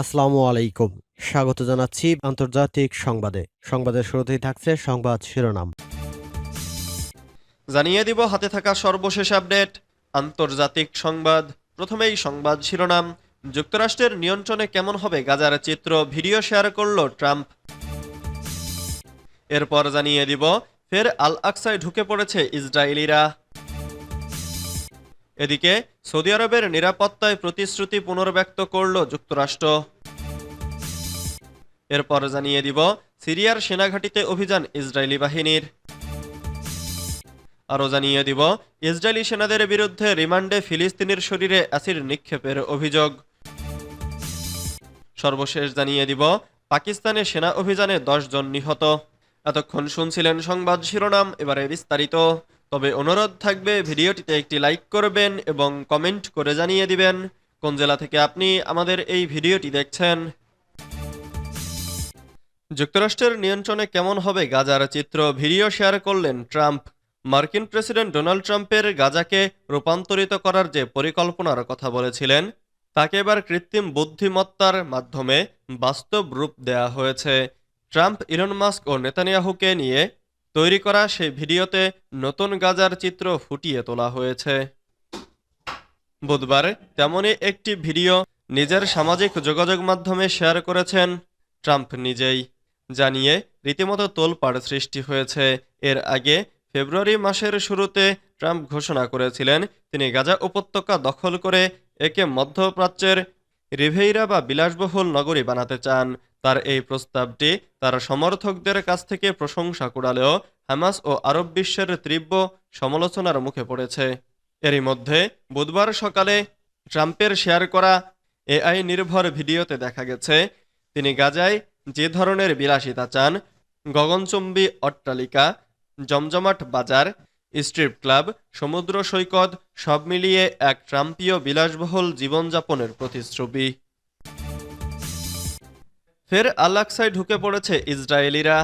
আসসালামু আলাইকুম। স্বাগত জানাচ্ছি আন্তর্জাতিক সংবাদে। সংবাদের শুরুতেই থাকছে সংবাদ শিরোনাম। জানিয়ে দিব, হাতে থাকা সর্বশেষ আপডেট, আন্তর্জাতিক সংবাদ। প্রথমেই সংবাদ শিরোনাম, যুক্তরাষ্ট্রের নিয়ন্ত্রণে কেমন হবে গাজার চিত্র ভিডিও শেয়ার করল ট্রাম্প। এরপর জানিয়ে দিব, ফের আল আকসায় ঢুকে পড়েছে ইসরায়েলিরা। এদিকে সৌদি আরবের নিরাপত্তায় প্রতিশ্রুতি পুনর্ব্যক্ত করল যুক্তরাষ্ট্র। এরপর জানিয়ে দিব, সিরিয়ার সেনাঘাঁটিতে অভিযান ইসরায়েলি বাহিনীর। আরও জানিয়ে দিব, ইসরায়েলি সেনাদের বিরুদ্ধে রিমান্ডে ফিলিস্তিনির শরীরে অ্যাসিড নিক্ষেপের অভিযোগ। সর্বশেষ জানিয়ে দিব, পাকিস্তানে সেনা অভিযানে জন নিহত। এতক্ষণ শুনছিলেন সংবাদ শিরোনাম, এবারে বিস্তারিত। তবে অনুরোধ থাকবে, ভিডিওটিতে একটি লাইক করবেন এবং কমেন্ট করে জানিয়ে দিবেন কোন জেলা থেকে আপনি আমাদের এই ভিডিওটি দেখছেন। যুক্তরাষ্ট্রের নিয়ন্ত্রণে কেমন হবে গাজার চিত্র ভিডিও শেয়ার করলেন ট্রাম্প। মার্কিন প্রেসিডেন্ট ডোনাল্ড ট্রাম্পের গাজাকে রূপান্তরিত করার যে পরিকল্পনার কথা বলেছিলেন, তাকে এবার কৃত্রিম বুদ্ধিমত্তার মাধ্যমে বাস্তব রূপ দেয়া হয়েছে। ট্রাম্প ইলন মাস্ক ও নেতানিয়াহুকে নিয়ে তৈরি করা সেই ভিডিওতে নতুন গাজার চিত্র ফুটিয়ে তোলা হয়েছে। বুধবার তেমনই একটি ভিডিও নিজের সামাজিক যোগাযোগ মাধ্যমে শেয়ার করেছেন ট্রাম্প নিজেই জানিয়ে রীতিমতো তোলপাড় সৃষ্টি হয়েছে। এর আগে ফেব্রুয়ারি মাসের শুরুতে ট্রাম্প ঘোষণা করেছিলেন, তিনি গাজা উপত্যকা দখল করে একে মধ্যপ্রাচ্যের রিভেইরা বা বিলাসবহুল নগরী বানাতে চান। তার এই প্রস্তাবটি তার সমর্থকদের কাছ থেকে প্রশংসা কুড়ালেও হামাস ও আরব বিশ্বের তীব্র সমালোচনার মুখে পড়েছে। এরই মধ্যে বুধবার সকালে ট্রাম্পের শেয়ার করা এআই নির্ভর ভিডিওতে দেখা গেছে, তিনি গাজায় যে ধরনের বিলাসিতা চান, গগনচুম্বী অট্টালিকা, জমজমাট বাজার স্ট্রিপ ক্লাব, সমুদ্র সৈকত, সব মিলিয়ে এক ট্রাম্পীয় বিলাসবহুল জীবনযাপনের প্রতিশ্রুতি। ফের আলাক্সায় ঢুকে পড়েছে ইসরায়েলিরা।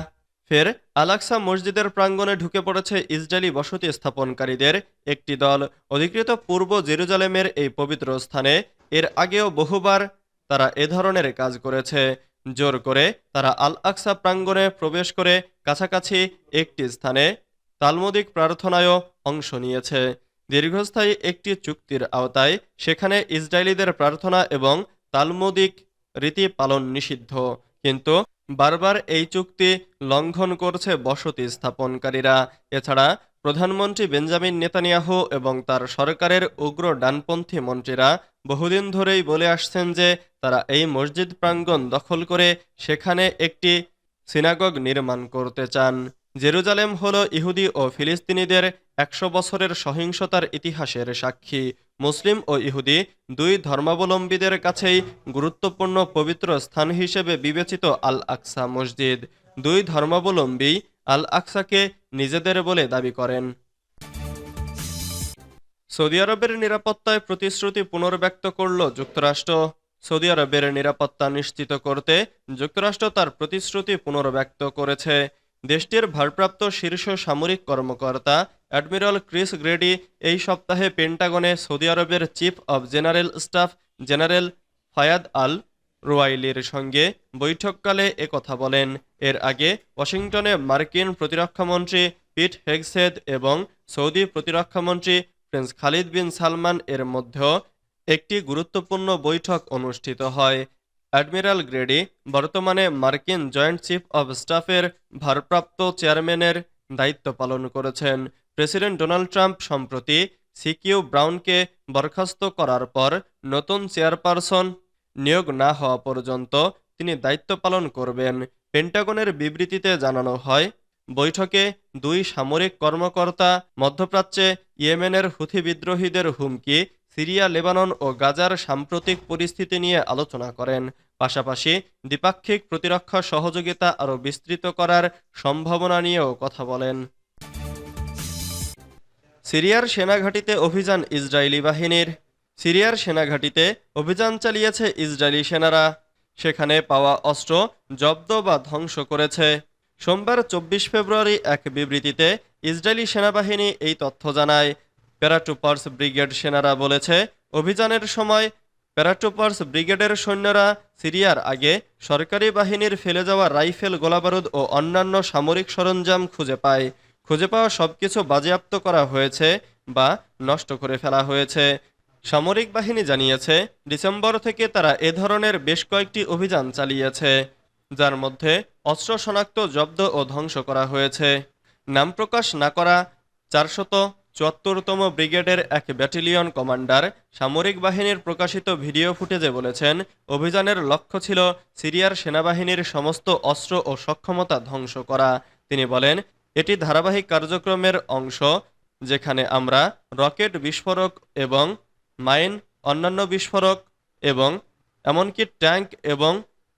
ফের আলাক্সা মসজিদের প্রাঙ্গণে ঢুকে পড়েছে ইসরায়েলি বসতি স্থাপনকারীদের একটি দল। অধিকৃত পূর্ব জেরুজালেমের এই পবিত্র স্থানে এর আগেও বহুবার তারা এ ধরনের কাজ করেছে। জোর করে তারা আল আকসা প্রাঙ্গণে প্রবেশ করে কাছাকাছি একটি স্থানে তালমুদিক প্রার্থনায়ও অংশ নিয়েছে। দীর্ঘস্থায়ী একটি চুক্তির আওতায় সেখানে ইসরায়েলিদের প্রার্থনা এবং তালমুদিক রীতি পালন নিষিদ্ধ। কিন্তু বারবার এই চুক্তি লঙ্ঘন করছে বসতি স্থাপনকারীরা। এছাড়া প্রধানমন্ত্রী বেঞ্জামিন নেতানিয়াহু এবং তার সরকারের উগ্র ডানপন্থী মন্ত্রীরা বহুদিন ধরেই বলে আসছেন যে তারা এই মসজিদ প্রাঙ্গণ দখল করে সেখানে একটি সিনাগগ নির্মাণ করতে চান। জেরুজালেম হল ইহুদি ও ফিলিস্তিনিদের একশো বছরের সহিংসতার ইতিহাসের সাক্ষী। মুসলিম ও ইহুদি দুই ধর্মাবলম্বীদের কাছেই গুরুত্বপূর্ণ পবিত্র স্থান হিসেবে বিবেচিত আল আকসা মসজিদ। দুই ধর্মাবলম্বী আল আকসাকে নিজেদের বলে দাবি করেন। সৌদি আরবের নিরাপত্তায় প্রতিশ্রুতি পুনর্ব্যক্ত করল যুক্তরাষ্ট্র। সৌদি আরবের নিরাপত্তা নিশ্চিত করতে যুক্তরাষ্ট্র তার প্রতিশ্রুতি পুনর্ব্যক্ত করেছে। দেশটির ভারপ্রাপ্ত শীর্ষ সামরিক কর্মকর্তা অ্যাডমিরাল ক্রিস গ্রেডি এই সপ্তাহে পেন্টাগনে সৌদি আরবের chief of general staff general Fayad Al রোয়াইলির সঙ্গে বৈঠককালে কথা বলেন। এর আগে ওয়াশিংটনে মার্কিন প্রতিরক্ষামন্ত্রী পিট হেগসেদ এবং সৌদি প্রতিরক্ষামন্ত্রী প্রিন্স খালিদ বিন সালমান এর মধ্যেও একটি গুরুত্বপূর্ণ বৈঠক অনুষ্ঠিত হয়। অ্যাডমিরাল গ্রেডি বর্তমানে মার্কিন জয়েন্ট চিফ অব স্টাফের ভারপ্রাপ্ত চেয়ারম্যানের দায়িত্ব পালন করেছেন। প্রেসিডেন্ট ডোনাল্ড ট্রাম্প সম্প্রতি সিকিউ ব্রাউনকে বরখাস্ত করার পর নতুন চেয়ারপারসন নিয়োগ না হওয়া পর্যন্ত তিনি দায়িত্ব পালন করবেন। পেন্টাগনের বিবৃতিতে জানানো হয়, বৈঠকে দুই সামরিক কর্মকর্তা, মধ্যপ্রাচ্যে ইয়েমেনের হুথি বিদ্রোহীদের হুমকি, সিরিয়া, লেবানন ও গাজার সাম্প্রতিক পরিস্থিতি নিয়ে আলোচনা করেন। পাশাপাশি দ্বিপাক্ষিক প্রতিরক্ষা সহযোগিতা আরও বিস্তৃত করার সম্ভাবনা নিয়েও কথা বলেন। সিরিয়ার সেনাঘাটিতে অভিযান ইসরায়েলি বাহিনীর। সিরিয়ার সেনাঘাটিতে অভিযান চালিয়েছে ইসরায়েলি সেনারা। সেখানে পাওয়া অস্ত্র জব্দ বা ধ্বংস করেছে। সোমবার চব্বিশ ফেব্রুয়ারি এক বিবৃতিতে ইসরায়েলি সেনাবাহিনী এই তথ্য জানায়। প্যারাটুপার্স ব্রিগেড সেনারা বলেছে, অভিযানের সময় প্যারাট্রুপার্স ব্রিগেডের সৈন্যরা সিরিয়ার আগে সরকারি বাহিনীর ফেলে যাওয়া রাইফেল, গোলাবারুদ ও অন্যান্য সামরিক সরঞ্জাম খুঁজে পায়। খুঁজে পাওয়া সবকিছু বাজেয়াপ্ত করা হয়েছে বা নষ্ট করে ফেলা হয়েছে। সামরিক বাহিনী জানিয়েছে, ডিসেম্বর থেকে তারা এ ধরনের বেশ কয়েকটি অভিযান চালিয়েছে, যার মধ্যে অস্ত্র শনাক্ত, জব্দ ও ধ্বংস করা হয়েছে। নাম প্রকাশ না করা চারশত চুয়াত্তরতম ব্রিগেডের এক ব্যাটালিয়ন কমান্ডার সামরিক বাহিনীর প্রকাশিত ভিডিও ফুটেজে বলেছেন, অভিযানের লক্ষ্য ছিল সিরিয়ার সেনাবাহিনীর সমস্ত অস্ত্র ও সক্ষমতা ধ্বংস করা। তিনি বলেন, এটি ধারাবাহিক কার্যক্রমের অংশ, যেখানে আমরা রকেট বিস্ফোরক এবং মাইন অন্যান্য বিস্ফোরক এবং এমনকি ট্যাঙ্ক এবং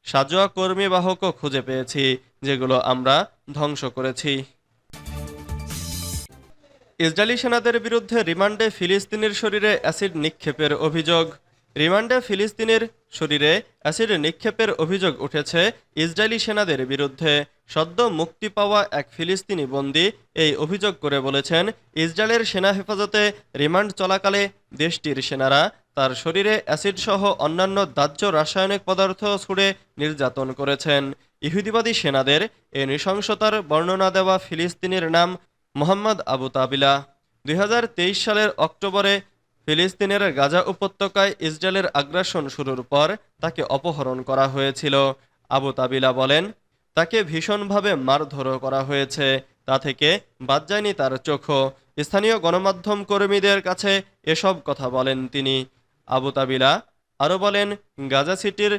সাজোয়া কর্মী বাহকও খুঁজে পেয়েছি, যেগুলো আমরা ধ্বংস করেছি। ইসরায়েলি সেনাদের বিরুদ্ধে রিমান্ডে ফিলিস্তিনের শরীরে অ্যাসিড নিক্ষেপের অভিযোগ। রিমান্ডে ফিলিস্তিনের শরীরে অ্যাসিড নিক্ষেপের অভিযোগ উঠেছে ইসরায়েলি সেনাদের বিরুদ্ধে। সদ্য মুক্তি পাওয়া এক ফিলিস্তিনি বন্দী এই অভিযোগ করে বলেছেন, ইসরায়েলের সেনা হেফাজতে রিমান্ড চলাকালে দেশটির সেনারা তার শরীরে অ্যাসিড সহ অন্যান্য দাহ্য রাসায়নিক পদার্থ ছুড়ে নির্যাতন করেছেন। ইহুদিবাদী সেনাদের এ নৃশংসতার বর্ণনা দেওয়া ফিলিস্তিনির নাম মোহাম্মদ আবু তাবিলা দুই হাজার তেইশ সালের অক্টোবরে ফিলিস্তিনের গাজা উপত্যকায় ইসরায়েলের আগ্রাসন শুরুর পর তাকে অপহরণ করা হয়েছিল। আবু তাবিলা বলেন, তাকে ভীষণভাবে মারধরও করা হয়েছে। তা থেকে বাদ যায়নি তার চোখও। স্থানীয় গণমাধ্যম কর্মীদের কাছে এসব কথা বলেন তিনি। আবু তাবিলা আরও বলেন, গাজা সিটির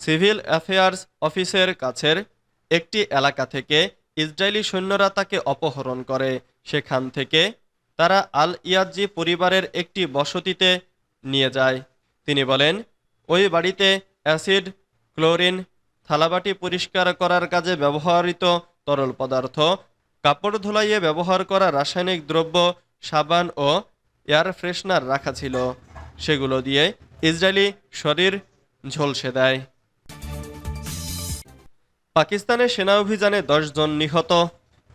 সিভিল অ্যাফেয়ার্স অফিসের কাছের একটি এলাকা থেকে ইসরায়েলি সৈন্যরা তাকে অপহরণ করে। সেখান থেকে তারা আল ইয়াজি পরিবারের একটি বসতিতে নিয়ে যায়। তিনি বলেন, ওই বাড়িতে অ্যাসিড, ক্লোরিন, থালাবাটি পরিষ্কার করার কাজে ব্যবহৃত তরল পদার্থ, কাপড় ধুলাইয়ে ব্যবহার করা রাসায়নিক দ্রব্য, সাবান ও এয়ার ফ্রেশনার রাখা ছিল। সেগুলো দিয়ে ইসরায়েলি শরীর ঝলসে দেয়। পাকিস্তানের সেনা অভিযানে জন নিহত।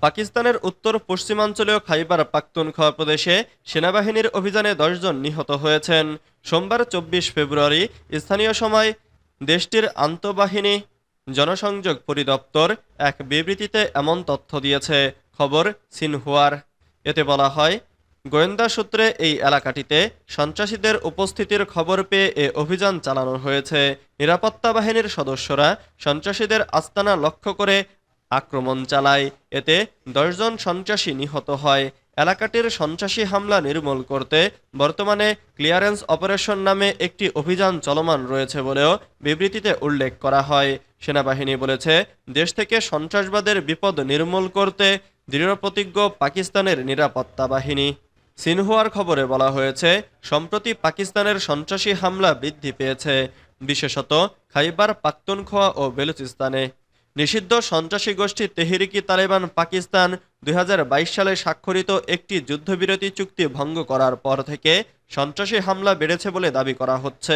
পাকিস্তানের উত্তর পশ্চিমাঞ্চলীয় খাইবার পাখতুনখোয়া প্রদেশে সেনাবাহিনীর অভিযানে জন নিহত হয়েছেন। সোমবার চব্বিশ ফেব্রুয়ারি স্থানীয় সময় দেশটির আন্তঃবাহিনী জনসংযোগ পরিদপ্তর এক বিবৃতিতে এমন তথ্য দিয়েছে। খবর সিনহুয়ার। এতে বলা হয় গোয়েন্দা সূত্রে এই এলাকাটিতে সন্ত্রাসীদের উপস্থিতির খবর পেয়ে এ অভিযান চালানো হয়েছে। নিরাপত্তা বাহিনীর সদস্যরা সন্ত্রাসীদের আস্তানা লক্ষ্য করে আক্রমণ চালায়। এতে দশজন সন্ত্রাসী নিহত হয়। এলাকাটির সন্ত্রাসী হামলা নির্মূল করতে বর্তমানে ক্লিয়ারেন্স অপারেশন নামে একটি অভিযান চলমান রয়েছে বলেও বিবৃতিতে উল্লেখ করা হয়। সেনাবাহিনী বলেছে, দেশ থেকে সন্ত্রাসবাদের বিপদ নির্মূল করতে দৃঢ়প্রতিজ্ঞ পাকিস্তানের নিরাপত্তা বাহিনী। সিনহুয়ার খবরে বলা হয়েছে, সম্প্রতি পাকিস্তানের সন্ত্রাসী হামলা বৃদ্ধি পেয়েছে, বিশেষত খাইবার পাক্তনখোয়া ও বেলুচিস্তানে। নিষিদ্ধ সন্ত্রাসী গোষ্ঠী তেহরিকি তালেবান পাকিস্তান দুই হাজার বাইশ সালে স্বাক্ষরিত একটি যুদ্ধবিরতি চুক্তি ভঙ্গ করার পর থেকে সন্ত্রাসী হামলা বেড়েছে বলে দাবি করা হচ্ছে।